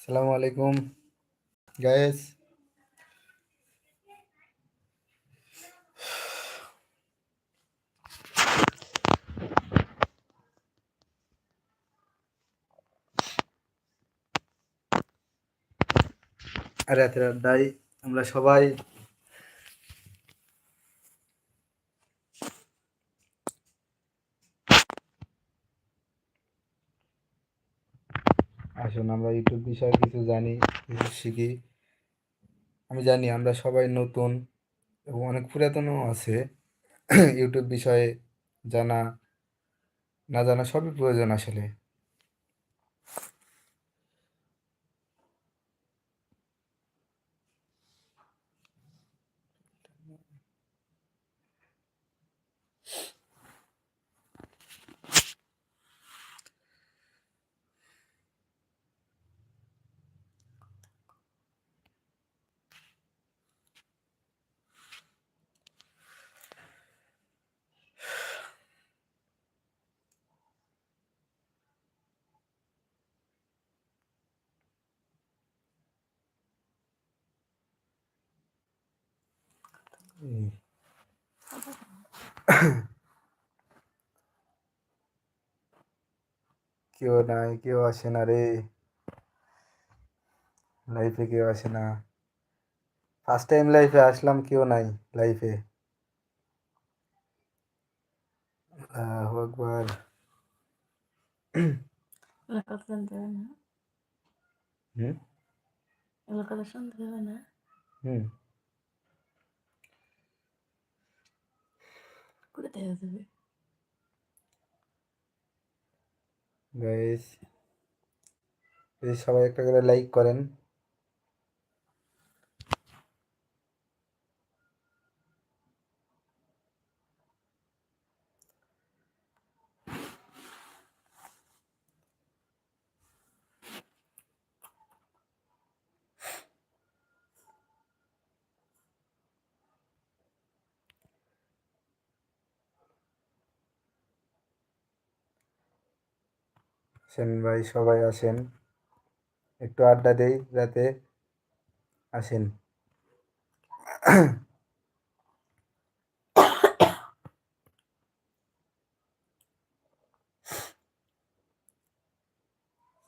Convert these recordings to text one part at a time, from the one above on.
আসসালামু আলাইকুম গায়েস রাতের আড্ডায় আমরা সবাই আসুন আমরা ইউটিউব বিষয়ে কিছু জানি, কিছু শিখি। আমি জানি আমরা সবাই নতুন এবং অনেক পুরাতনও আছে। ইউটিউব বিষয়ে জানা, না জানা সবই প্রয়োজন আসলে। কেউ নাই কেউ আসে না রে। লাইফে কেউ আসে না। ফার্স্ট টাইম লাইফে আসলাম কেউ নাই লাইফে না? হুম? কথা শুনতে হবে না? হুম। করে দেওয়া যাবে। গাইস যদি সবাই একটা করে লাইক করেন আসেন ভাই সবাই আসেন। একটু আড্ডা দেই যাতে আসেন।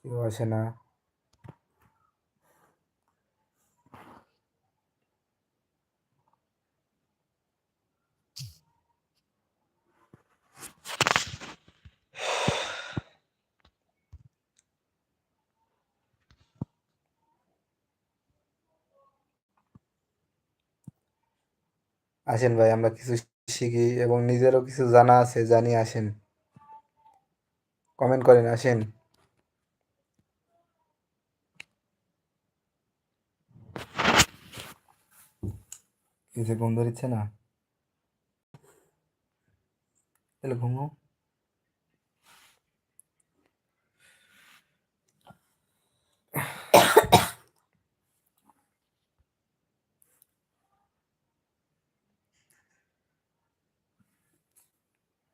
কেউ আসে না। আসেন ভাই, আমরা কিছু শিখি এবং নিজেরও কিছু জানা আছে, জানি আসেন। কমেন্ট করেন, আসেন। কিছু ঘুম ধরিচ্ছে না? তাহলে ঘুমো করে দেওয়া যাচ্ছে না হুম? হুম।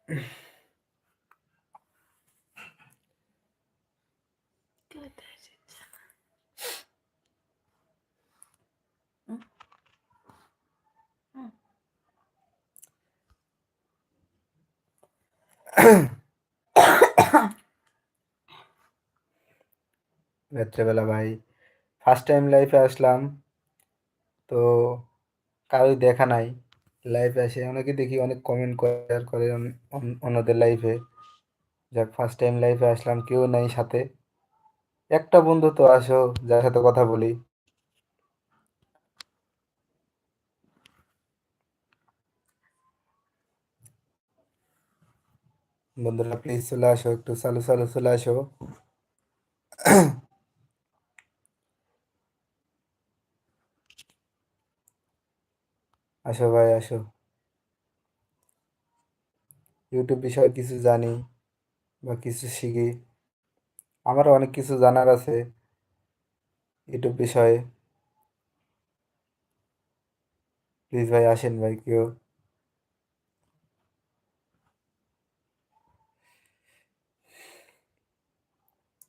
রাত্রেবেলা ভাই ফার্স্ট টাইম লাইফে আসলাম তো কারোই দেখা নাই। লাইফে আসে। অনেকে দেখি অনেক কমেন্ট শেয়ার করে অন- অন- অন্যদের লাইফে যাক ফার্স্ট টাইম লাইফে আসলাম, কেউ নাই সাথে। একটা বন্ধু তো আসো, যার সাথে কথা বলি। বন্ধুরা প্লিজ চলে আসো, একটু চালু চালু চলে আসো। আসো ভাই, আসো। ইউটিউব বিষয়ে কিছু জানি বা কিছু শিখি। আমারও অনেক কিছু জানার আছে ইউটিউব বিষয়ে। প্লিজ ভাই, আসেন ভাই, কেউ।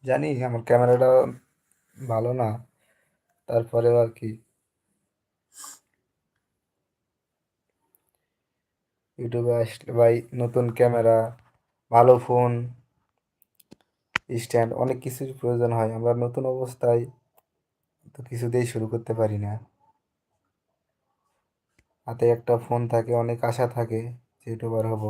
জানি আমার ক্যামেরাটা ভালো না, তারপরেও আর কি। ইউটিউবে আসলে ভাই নতুন ক্যামেরা, ভালো ফোন, স্ট্যান্ড অনেক কিছুর প্রয়োজন হয়। আমরা নতুন অবস্থায় তো কিছুতেই শুরু করতে পারি না। হাতে একটা ফোন থাকে, অনেক আশা থাকে যে ইউটিউবার হব।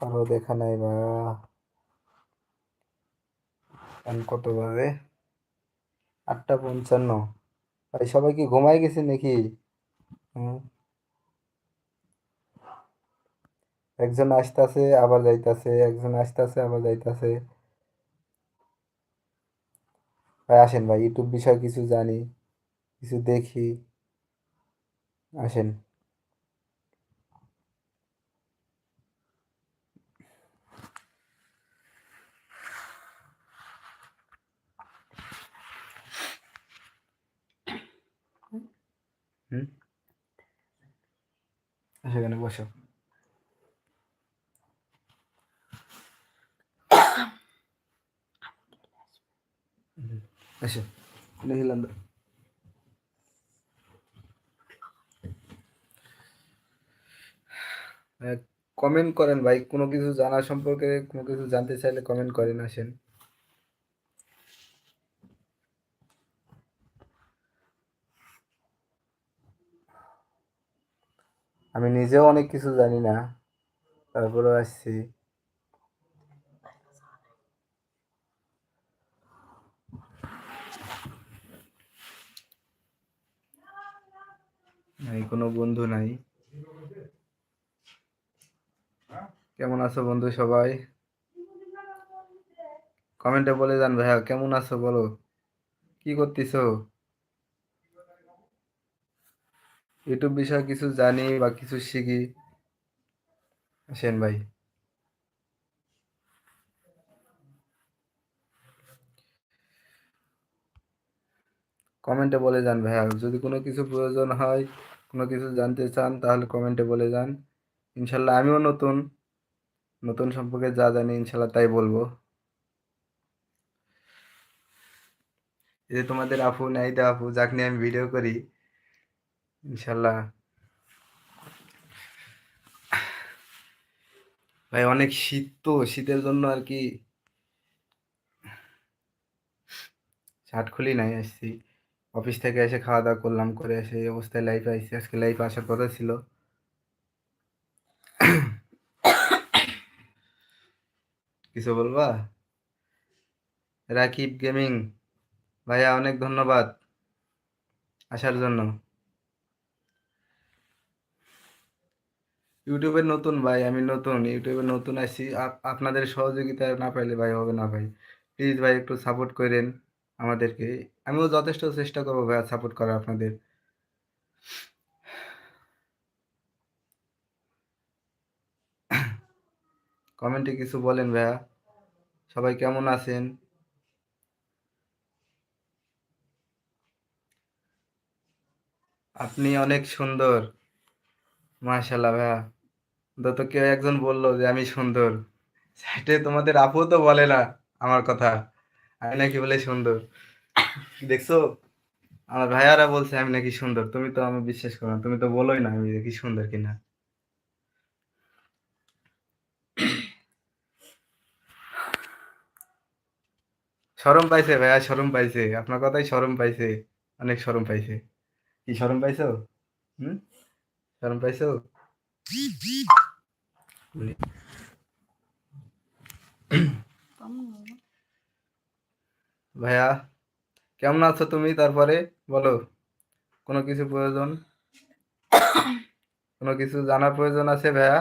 আরও দেখা নাই বা। কত বাজে? আটটা পঞ্চান্ন। ভাই, সবাই কি ঘুমাই গেছে নাকি? একজন আসতেছে, আবার যাইতাছে। একজন আসতেছে, আবার যাইতাছে। ভাই, আসেন ভাই, ইউটিউব বিষয়ে কিছু জানি, কিছু দেখি। আসেন। হুম? সেখানে বসো। কমেন্ট করেন ভাই, কোনো কিছু জানা সম্পর্কে, কোনো কিছু জানতে চাইলে কমেন্ট করেন আসেন। আমি নিজেও অনেক কিছু জানি না। তারপরেও আসছি। নাই, কোনো বন্ধু নাই। কেমন আছো বন্ধু সবাই? কমেন্টে বলে যান ভাইয়া, কেমন আছো বলো? কি করতেছো? ইউটিউব বিষয়ে কিছু জানি বা কিছু শিখি। সেন ভাই। কমেন্টে বলে যান ভাইয়া, যদি কোনো কিছু প্রয়োজন হয়, কোনো কিছু জানতে চান, তাহলে কমেন্টে বলে যান। ইনশাল্লাহ আমিও নতুন নতুন সম্পর্কে যা জানি ইনশাল্লাহ তাই বলব। এই যে তোমাদের আপু নাইদা আপু, যাকে নিয়ে আমি ভিডিও করি। ইনশাল্লাহ। ভাই, অনেক শীত তো, শীতের জন্য আর কি শার্ট খুলি নাই, আসছি। অফিস থেকে এসে খাওয়া দাওয়া করলাম, করে এসে এই অবস্থায় লাইফে আসছি আজকে লাইফে আসার কথা ছিল। কিছু বলবা? রাকিব গেমিং। ভাইয়া, অনেক ধন্যবাদ আসার জন্য। ইউটিউবের নতুন ভাই, আমি নতুন। ইউটিউবে নতুন আপ- আপনাদের সহযোগিতা না পাইলে ভাই হবে না ভাই। প্লিজ ভাই একটু সাপোর্ট করেন আমাদেরকে। আমিও যথেষ্ট চেষ্টা করব ভাইয়া সাপোর্ট করার আপনাদের। কমেন্টে কিছু বলেন ভাইয়া। সবাই কেমন আছেন? আপনি অনেক সুন্দর। মাশাল্লাহ ভাইয়া। তো কেউ একজন বলল যে, আমি সুন্দর। সাইটে তোমাদের আপু তো বলে না আমার কথা। আমি নাকি বলে সুন্দর। দেখছ? আমার ভাইয়ারা বলছে, আমি নাকি সুন্দর। তুমি তো আমি বিশ্বাস করো না। তুমি তো বলোই না আমি দেখি সুন্দর কিনা। শরম পাইছে ভাইয়া, শরম পাইছে। আপনার কথাই শরম পাইছে। অনেক শরম পাইছে। কি শরম পাইছো? হুম? শরম পাইছো? ভাইয়া, কেমন আছো তুমি? তারপরে বলো, কোনো কিছু প্রয়োজন? কোনো কিছু জানার প্রয়োজন আছে ভাইয়া?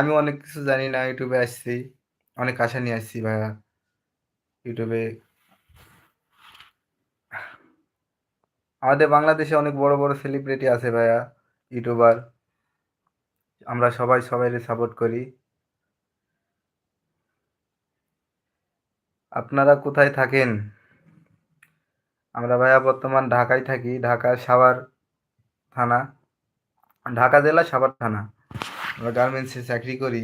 আমি অনেক কিছু জানি না, ইউটিউবে আসছি, অনেক আশা নিয়ে আসছি ভাইয়া, ইউটিউবে। আমাদের বাংলাদেশে অনেক বড় বড় সেলিব্রিটি আছে ভাইয়া, ইউটিউবার। আমরা সবাই সবাই সাপোর্ট করি। আপনারা কোথায় থাকেন? আমরা ভাইয়া বর্তমান ঢাকায় থাকি ঢাকা সাভার থানা। ঢাকা জেলা সাভার থানা। আমরা গার্মেন্টসে চাকরি করি।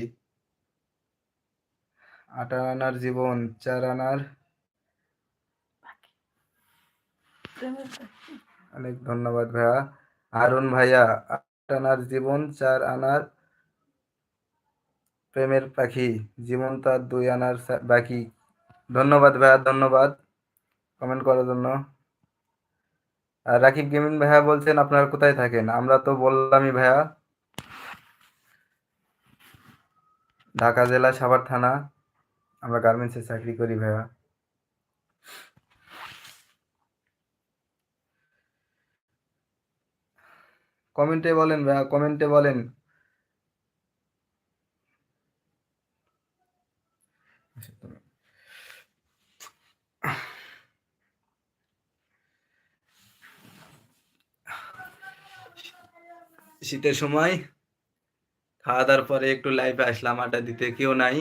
আট আনার জীবন চার আনার। অনেক ধন্যবাদ ভাইয়া। আরুন ভাইয়া আট আনার জীবন, চার আনার প্রেমের পাখি। জীবন তার দুই আনার বাকি। ধন্যবাদ ভাইয়া, ধন্যবাদ কমেন্ট করার জন্য। আর রাকিব গেমিং ভাইয়া বলছেন, আপনারা কোথায় থাকেন? আমরা তো বললামই ভাইয়া। ঢাকা জেলা সাভার থানা। আমরা গার্মেন্টসে চাকরি করি ভাইয়া। কমেন্টে বলেন ভাইয়া, কমেন্টে বলেন। শীতের সময় খাওয়া দাওয়ার পরে একটু লাইভে আসলাম, আড্ডা দিতে, কেউ নাই।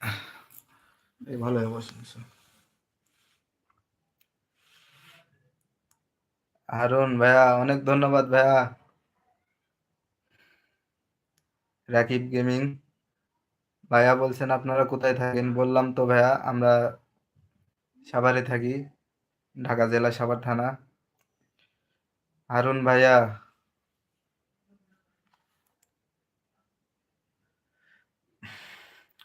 ভালো বসুন হারুন ভাইয়া, অনেক ধন্যবাদ ভাইয়া। রাকিব গেমিং। ভাইয়া বলছেন, আপনারা কোথায় থাকেন? বললাম তো ভাইয়া, আমরা সাভারে থাকি, ঢাকা জেলা সাভার থানা। হারুন ভাইয়া।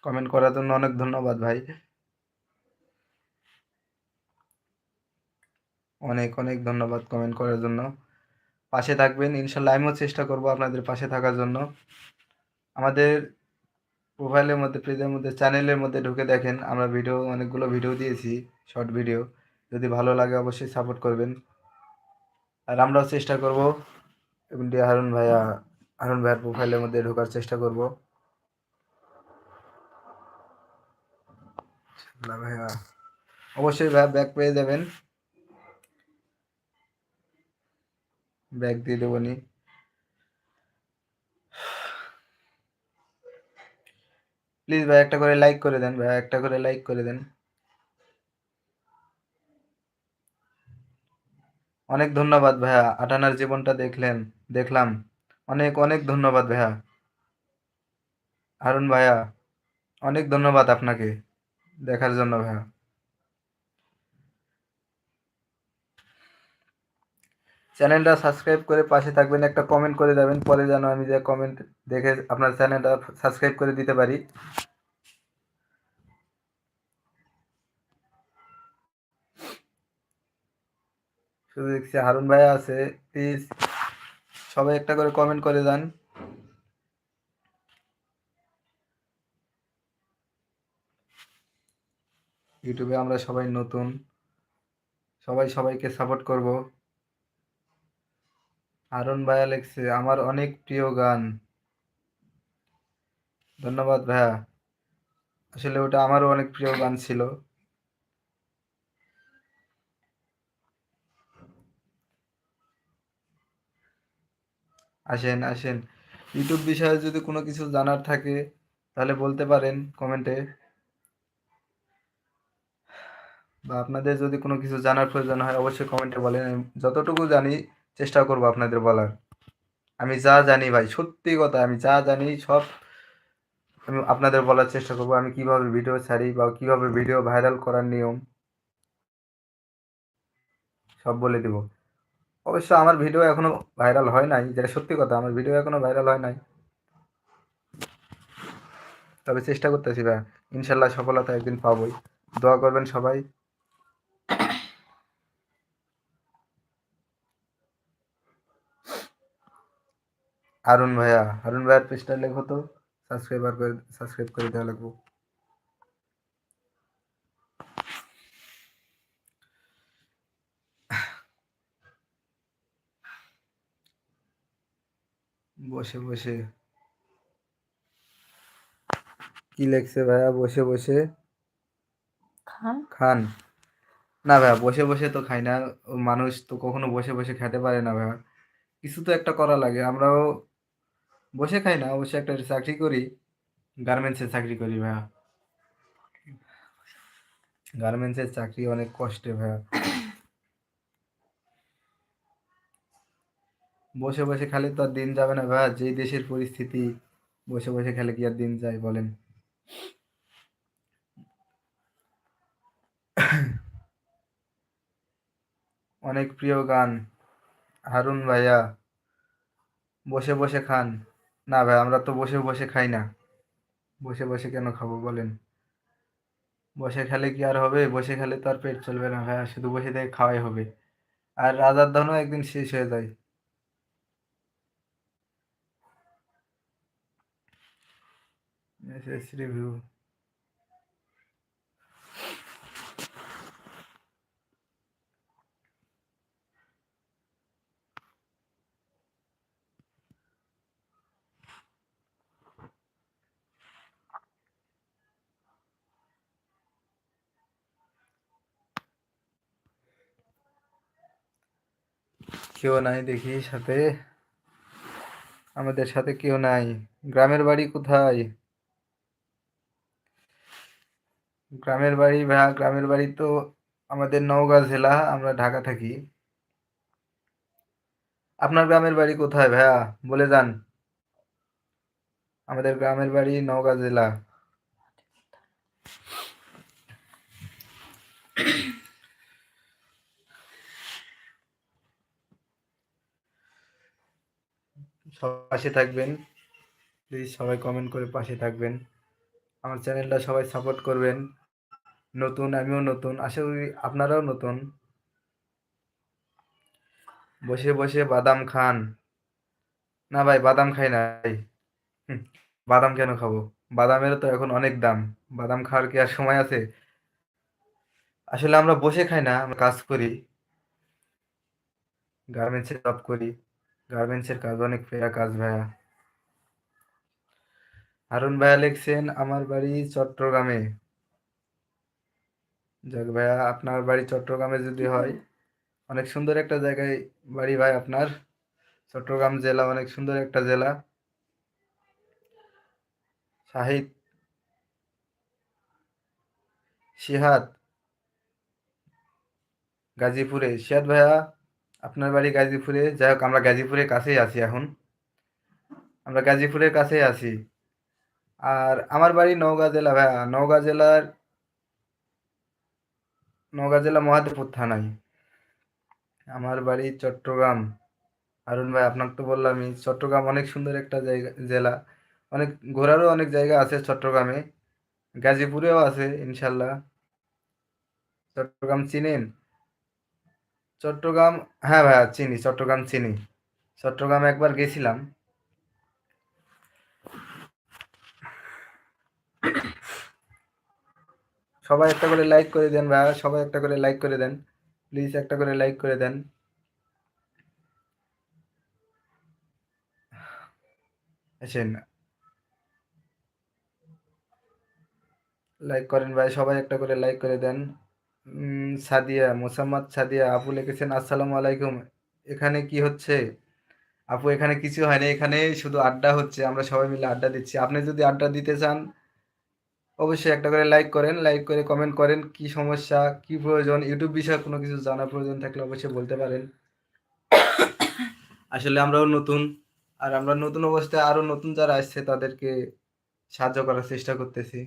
কমেন্ট করার জন্য অনেক ধন্যবাদ ভাই। অনেক অনেক ধন্যবাদ কমেন্ট করার জন্য। পাশে থাকবেন, ইনশাল্লাহ আমিও চেষ্টা করব আপনাদের পাশে থাকার জন্য। আমাদের প্রোফাইলের মধ্যে, পেজের মধ্যে চ্যানেলের মধ্যে ঢুকে দেখেন, আমরা ভিডিও অনেকগুলো ভিডিও দিয়েছি শর্ট ভিডিও যদি ভালো লাগে অবশ্যই সাপোর্ট করবেন। আর আমরাও চেষ্টা করব এবং হারুন ভাইয়া, হারুন ভাইয়ার প্রোফাইলের মধ্যে ঢোকার চেষ্টা করব। ভাইয়া। অবশ্যই ভাইয়া ব্যাক পেয়ে যাবেন। ব্যাগ দিয়ে দেবো নি। প্লিজ ভাই, একটা করে লাইক করে দেন ভাই, একটা করে লাইক করে দেন। অনেক ধন্যবাদ ভাইয়া, আটানার জীবনটা দেখলেন, দেখলাম। অনেক অনেক ধন্যবাদ ভাইয়া। হারুন ভাইয়া, অনেক ধন্যবাদ আপনাকে দেখার জন্য ভাইয়া। চ্যানেলটা সাবস্ক্রাইব করে পাশে থাকবেন, একটা কমেন্ট করে দেবেন, পরে যেন আমি যে কমেন্ট দেখে আপনার চ্যানেলটা সাবস্ক্রাইব করে দিতে পারি। শুধু দেখছি হারুন ভাইয়া আছে প্লিজ সবাই একটা করে কমেন্ট করে যান ইউটিউবে আমরা সবাই নতুন, সবাই সবাইকে সাপোর্ট করব। হারুন ভাইয়া লেখছে, আমার অনেক প্রিয় গান। ধন্যবাদ ভাইয়া। আসলে ওটা আমারও অনেক প্রিয় গান ছিল। আসেন আসেন। ইউটিউব বিষয়ে যদি কোনো কিছু জানার থাকে, তাহলে বলতে পারেন কমেন্টে। বা আপনাদের যদি কোনো কিছু জানার প্রয়োজন হয়, অবশ্যই কমেন্টে বলেন। যতটুকু জানি চেষ্টা করব আপনাদের বলার। আমি যা জানি ভাই, সত্যি কথা, আমি যা জানি সব আমি আপনাদের বলার চেষ্টা করব। আমি কীভাবে ভিডিও ছাড়ি বা কীভাবে ভিডিও ভাইরাল করার নিয়ম সব বলে দিব। অবশ্য আমার ভিডিও এখনও ভাইরাল হয় নাই, যেটা সত্যি কথা, আমার ভিডিও এখনও ভাইরাল হয় নাই। তবে চেষ্টা করতেছি ভাই, ইনশাল্লাহ সফলতা একদিন পাবোই। দোয়া করবেন সবাই। হারুন ভাইয়া হারুন ভাইয়ার পেজটা লেখো তো সাবস্ক্রাইবার করে সাবস্ক্রাইব করে দেওয়া লাগবো। বসে বসে। কি লেখছে ভাইয়া? বসে বসে। খান। না ভাইয়া বসে বসে তো খাই না। মানুষ তো কখনো বসে বসে খেতে পারে না ভাইয়া। কিছু তো একটা করা লাগে। আমরাও বসে খাই না, অবশ্যই একটা চাকরি করি গার্মেন্টসের চাকরি করি ভাইয়া। গার্মেন্টসের চাকরি অনেক কষ্টে ভাইয়া। বসে বসে খালি তো আর দিন যাবে না ভাইয়া, যেই দেশের পরিস্থিতি, বসে বসে খেলে কি আর দিন যায় বলেন। অনেক প্রিয় গান, হারুন ভাইয়া, বসে বসে খান। না ভাই, আমরা তো বসে বসে খাই না। বসে বসে কেন খাব বলেন? বসে খেলে কি আর হবে? বসে খেলে তো আর পেট চলবে না ভাই, শুধু বসে থেকে খাওয়াই হবে। আর রাজার ধনও একদিন শেষ হয়ে যায়। শ্রী রিভিউ। কেউ নাই দেখি সাথে। আমাদের সাথে কেউ নাই। গ্রামের বাড়ি কোথায়? গ্রামের বাড়ি ভাইয়া গ্রামের বাড়ি তো আমাদের নওগাঁ জেলা, আমরা ঢাকা থাকি। আপনার গ্রামের বাড়ি কোথায় ভাইয়া? বলে যান। আমাদের গ্রামের বাড়ি নওগাঁ জেলা। পাশে থাকবেন। প্লিজ সবাই কমেন্ট করে পাশে থাকবেন। আমার চ্যানেলটা সবাই সাপোর্ট করবেন। নতুন, আমিও নতুন, আশা করি আপনারাও নতুন। বসে বসে বাদাম খান। না ভাই, বাদাম খাই না ভাই। বাদাম কেন খাব? বাদামেরও তো এখন অনেক দাম। বাদাম খাওয়ার কি আর সময় আছে? আসলে আমরা বসে খাই না, আমরা কাজ করি। গার্মেন্টসে জব করি। গার্মেন্টসের কাজ, অনেক ফেরা কাজ ভাইয়া। হারুন ভাইয়া লিখছেন, আমার বাড়ি চট্টগ্রামে। যাক ভাইয়া, আপনার বাড়ি চট্টগ্রামে যদি হয়, অনেক সুন্দর একটা জায়গায় বাড়ি ভাই আপনার। চট্টগ্রাম জেলা অনেক সুন্দর একটা জেলা। শাহিদ সিহাদ গাজীপুরে। সিহাদ ভাইয়া আপনার বাড়ি গাজীপুরে, যাই হোক, আমরা গাজীপুরের কাছেই আছি এখন। আমরা গাজীপুরের কাছেই আছি। আর আমার বাড়ি নওগাঁ জেলা, ভাইয়া, নওগাঁ জেলার, নওগাঁ জেলা মহাদেবপুর থানায়। আমার বাড়ি চট্টগ্রাম। হারুন ভাই, আপনাকে তো বললামই, চট্টগ্রাম অনেক সুন্দর একটা জায়গা, জেলা। অনেক, ঘোরারও অনেক জায়গা আছে চট্টগ্রামে। গাজীপুরেও আছে, ইনশাল্লাহ। চট্টগ্রাম চিনেন? চট্টগ্রাম হ্যাঁ ভাইয়া, চিনি, চট্টগ্রাম চিনি। চট্টগ্রাম একবার গেছিলাম। সবাই একটা করে লাইক করে দেন ভাইয়া, সবাই একটা করে লাইক করে দেন। প্লিজ একটা করে লাইক করে দেন। আসেন। লাইক করেন ভাই, সবাই একটা করে লাইক করে দেন। সাদিয়া, মোসাম্মদ সাদিয়া, আপু লিখেছেন, আসসালামু আলাইকুম। এখানে কি হচ্ছে? আপু, এখানে কিছু হয়নি, এখানে শুধু আড্ডা হচ্ছে, আমরা সবাই মিলে আড্ডা দিচ্ছি। আপনি যদি আড্ডা দিতে চান, অবশ্যই একটা করে লাইক করেন, লাইক করে কমেন্ট করেন, কি সমস্যা, কি প্রয়োজন, ইউটিউব বিষয়ে কোনো কিছু জানার প্রয়োজন থাকলে অবশ্যই বলতে পারেন। আসলে আমরাও নতুন, আর আমরা নতুন অবস্থায় আরও নতুন যারা আসছে, তাদেরকে সাহায্য করার চেষ্টা করতেছি।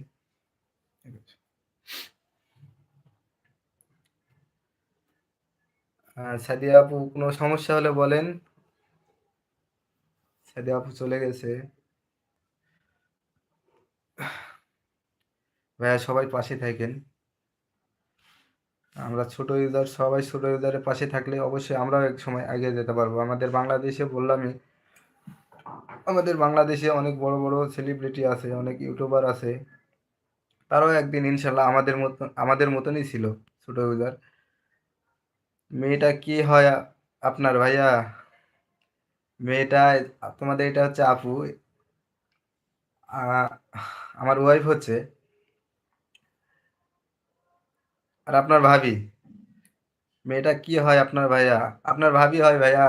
সাদিয়া আপু কোনো সমস্যা হলে বলেন। সাদিয়া আপু চলে গেছে। ভাইয়া, সবাই পাশে থাকেন। আমরা ছোট ইউজার, সবাই ছোট ইউজারের পাশে থাকলে অবশ্যই আমরাও এক সময় এগিয়ে যেতে পারব। আমাদের বাংলাদেশে বললামই, আমাদের বাংলাদেশে অনেক বড় বড় সেলিব্রিটি আছে, অনেক ইউটিউবার আছে। তারাও একদিন ইনশাল্লাহ আমাদের মতন আমাদের মতনই ছিল ছোট ইউজার। মেয়েটা কি হয় আপনার ভাইয়া? মেয়েটা, তোমাদের এটা হচ্ছে আপু। আমার ওয়াইফ হচ্ছে। আর আপনার ভাবি? মেয়েটা কি হয় আপনার ভাইয়া? আপনার ভাবি হয় ভাইয়া?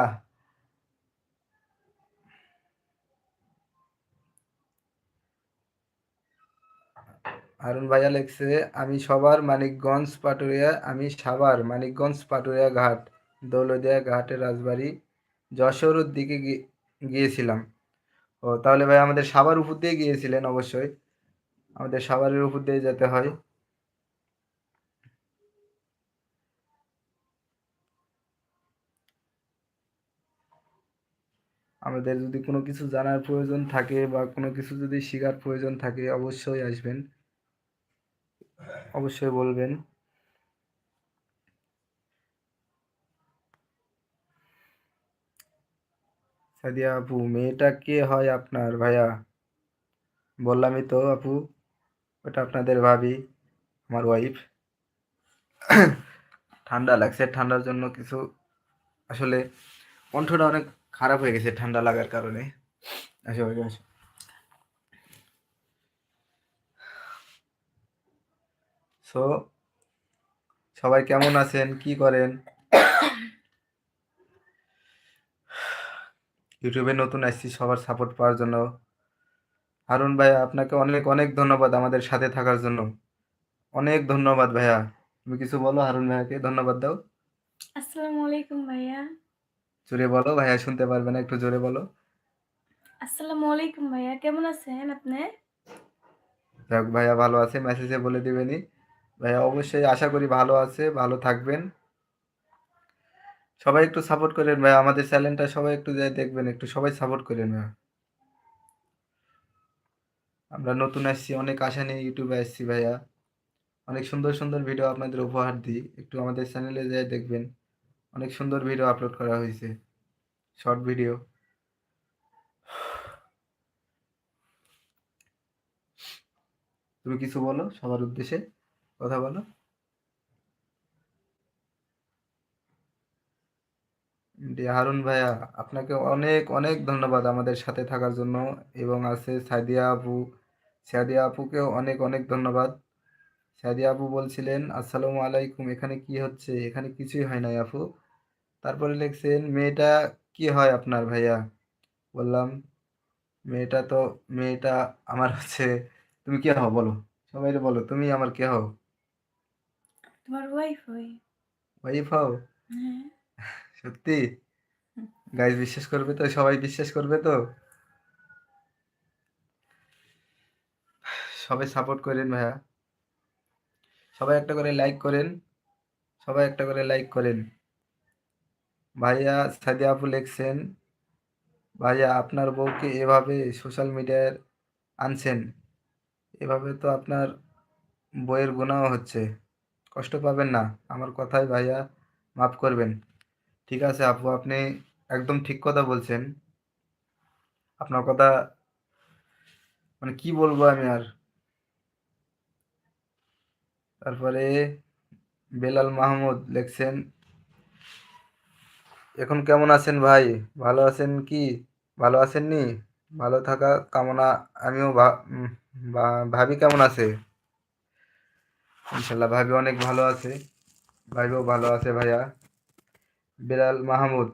হারুন ভাইয়া লেখছে, আমি সবার মানিকগঞ্জ পাটুরিয়া, আমি সাভার মানিকগঞ্জ পাটুরিয়া ঘাট দৌলদিয়া ঘাটে রাজবাড়ি যশোরের দিকে গিয়েছিলাম। ও তাহলে ভাই আমাদের সাবার উপর দিয়ে গিয়েছিলেন অবশ্যই। আমাদের সাভারের উপর দিয়ে যেতে হয়। আমাদের যদি কোনো কিছু জানার প্রয়োজন থাকে বা কোনো কিছু যদি শেখার প্রয়োজন থাকে অবশ্যই আসবেন। অবশ্যই বলবেন। সাদিয়া আপু, মেয়েটা কে হয় আপনার ভাইয়া? বললামই তো আপু, ওটা আপনাদের ভাবি, আমার ওয়াইফ ঠান্ডা লাগছে, ঠান্ডার জন্য কিছু আসলে কণ্ঠটা অনেক খারাপ হয়ে গেছে ঠান্ডা লাগার কারণে। আসো আসো। সো সবাই কেমন আছেন? কি করেন? ইউটিউবে নতুন আসছি সবার সাপোর্ট পাওয়ার জন্য। হারুন ভাইয়া আপনাকে অনেক অনেক ধন্যবাদ আমাদের সাথে থাকার জন্য। অনেক ধন্যবাদ ভাইয়া। তুমি কিছু বলো হারুন ভাইয়াকে ধন্যবাদ দাও। আসসালামু আলাইকুম ভাইয়া। জোরে বলো ভাইয়া শুনতে পারবে না একটু জোরে বলো। আসসালামু আলাইকুম ভাইয়া কেমন আছেন আপনি? যাক ভাইয়া ভালো আছে মেসেজে বলে দিবেনি ভাইয়া অবশ্যই আশা করি ভালো আছে, ভালো থাকবেন। সবাই একটু সাপোর্ট করেন ভাইয়া আমাদের চ্যানেলটা সবাই একটু দেখবেন, একটু সবাই সাপোর্ট করেন ভাইয়া আমরা নতুন আসছি, অনেক আশা নিয়ে ইউটিউবে আসছি ভাইয়া। অনেক সুন্দর সুন্দর ভিডিও আপনাদের উপহার দিই, একটু আমাদের চ্যানেলে যাই দেখবেন। অনেক সুন্দর ভিডিও আপলোড করা হয়েছে শর্ট ভিডিও তুমি কিছু বলো সবার উদ্দেশ্যে? কথা বলো। হারুন ভাইয়া, আপনাকে অনেক অনেক ধন্যবাদ আমাদের সাথে থাকার জন্য এবং আছে সাদিয়া আপু। সাদিয়া আপুকেও অনেক অনেক ধন্যবাদ। সাদিয়া আপু বলছিলেন, আসসালামু আলাইকুম, এখানে কি হচ্ছে? এখানে কিছুই হয় নাই আপু। তারপরে লিখছেন, মেয়েটা কি হয় আপনার ভাইয়া? বললাম, মেয়েটা তো, মেয়েটা আমার হচ্ছে, তুমি কে হও বলো? সবাই বলো, তুমি আমার কে হও? তোমার ওয়াইফ হই ওয়াইফ হও? হ্যাঁ। সত্যি? গাইজ বিশ্বাস করবে তো? সবাই বিশ্বাস করবে তো? সবাই সাপোর্ট করেন ভাইয়া। সবাই একটা করে লাইক করেন। সবাই একটা করে লাইক করেন। ভাইয়া সাদিয়া আপু লিখছেন ভাইয়া আপনার বউকে এভাবে সোশ্যাল মিডিয়ায় আনছেন এভাবে তো আপনার বইয়ের গুণাও হচ্ছে। কষ্ট পাবেন না। আমার কথাই ভাইয়া মাফ করবেন। ঠিক আছে আপু, আপনি একদম ঠিক কথা বলছেন। আপনার কথা মানে কি বলব আমি আর? তারপরে বেলাল মাহমুদ লিখছেন, এখন কেমন আছেন ভাই? ভালো আছেন কি? ভালো আছেননি? ভালো থাকা কামনা আমিও ভাবি কেমন আছে? ইনশাল্লাহ ভাবি অনেক ভালো আছে। ভাইও ভালো আছে ভাইয়া। বেলাল মাহমুদ।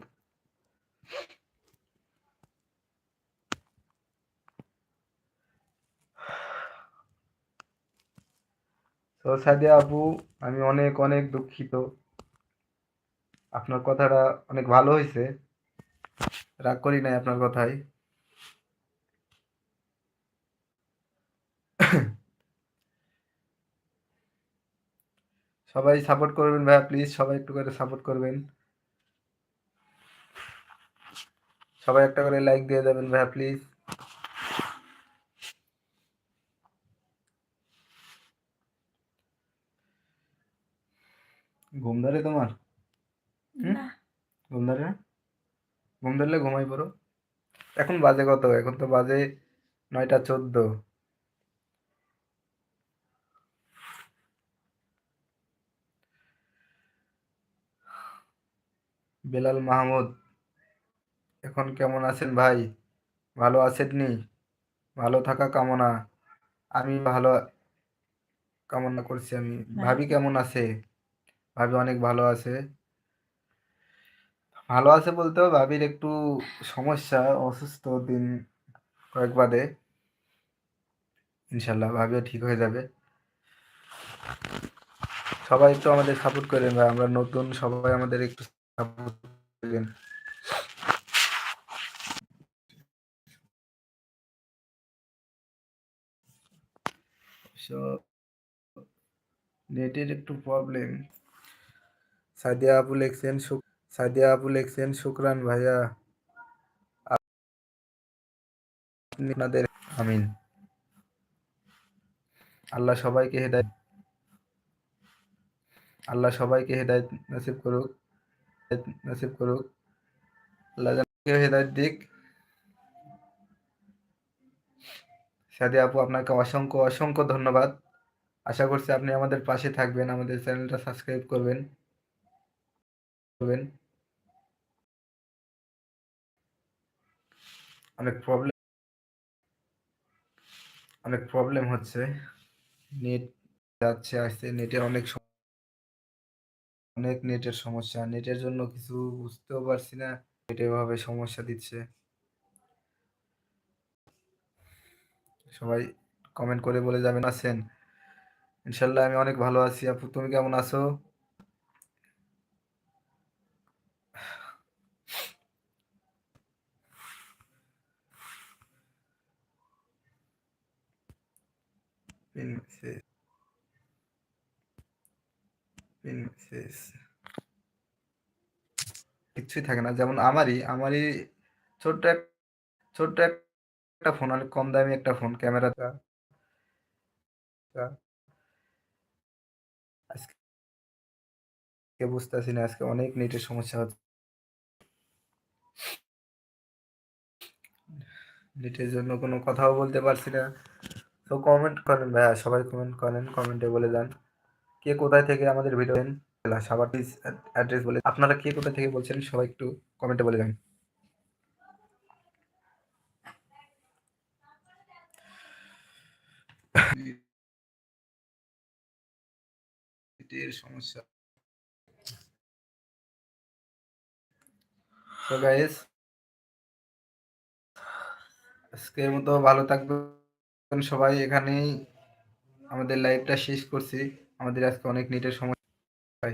তো সাদিয়া আপু, আমি অনেক অনেক দুঃখিত। আপনার কথাটা অনেক ভালো হয়েছে রাগ করি নাই আপনার কথায়। সবাই সাপোর্ট করবেন ভাইয়া প্লিজ সবাই একটু করে সাপোর্ট করবেন। সবাই একটা করে লাইক দিয়ে দেবেন ভাইয়া প্লিজ ঘুম ধরে তোমার? ঘুম ধরে না? ঘুম ধরলে ঘুমাই পড়ো। এখন বাজে কত? এখন তো বাজে নয়টা চোদ্দ। বেলাল মাহমুদ এখন কেমন আছেন ভাই? ভালো আছেননি ভালো থাকা কামনা। আমি ভালো কামনা করছি আমি। ভাবি কেমন আছে? ভাবি অনেক ভালো আছে। ভালো আছে বলতেও ভাবির একটু সমস্যা অসুস্থ দিন কয়েক বাদে। ইনশাল্লাহ ভাবিও ঠিক হয়ে যাবে। সবাই একটু আমাদের সাপোর্ট করেন ভাই আমরা নতুন সবাই আমাদের একটু নেটের একটু প্রবলেম সাদিয়া আপু লেখছেন সাদিয়া আপু লেখছেন শুক্রান ভাইয়া আপনি আপনাদের আমিন. আল্লাহ সবাইকে হেদায়ত আল্লাহ সবাইকে হেদায়ত নসিব করুক। নসিব করুক। আল্লাহ হেদায়ত দিক। সাদিয়া আপু, আপনাকে অসংখ্য অসংখ্য ধন্যবাদ। আশা করছি আপনি আমাদের পাশে থাকবেন, আমাদের চ্যানেলটা সাবস্ক্রাইব করবেন। করবেন। অনেক প্রবলেম অনেক প্রবলেম হচ্ছে। নেট যাচ্ছে, আসছে নেটের অনেক সম- অনেক নেটের সমস্যা। নেটের জন্য কিছু বুঝতেও পারছি না, নেট এভাবে সমস্যা দিচ্ছে। সবাই কমেন্ট করে বলে যাবেন, আছেন? ইনশাল্লাহ আমি অনেক ভালো আছি। আপু, তুমি কেমন আছো? পিন মেসেজ কিচ্ছুই থাকে না। যেমন আমারই আমারই ছোট্ট এক, ছোট্ট একটা ফোন, অনেক কম দামি একটা ফোন ক্যামেরাটা আজকে বুঝতেছি না, আজকে অনেক নেটের সমস্যা হচ্ছে। নেটের জন্য কোনো কথাও বলতে পারছি না। তো কমেন্ট করেন ভাইয়া, সবাই কমেন্ট করেন কমেন্টে বলে যান। কে কোথায় থেকে আমাদের ভিডিও দেন সবার অ্যাড্রেস বলে আপনারা কে কোথায় থেকে বলছেন সবাই একটু কমেন্টে বলে যান। সমস্যা তো গাইস আজকের মতো ভালো থাকবেন সবাই। এখানেই আমাদের লাইভটা শেষ করছি। আমাদের আজকে অনেক নেটের সমস্যা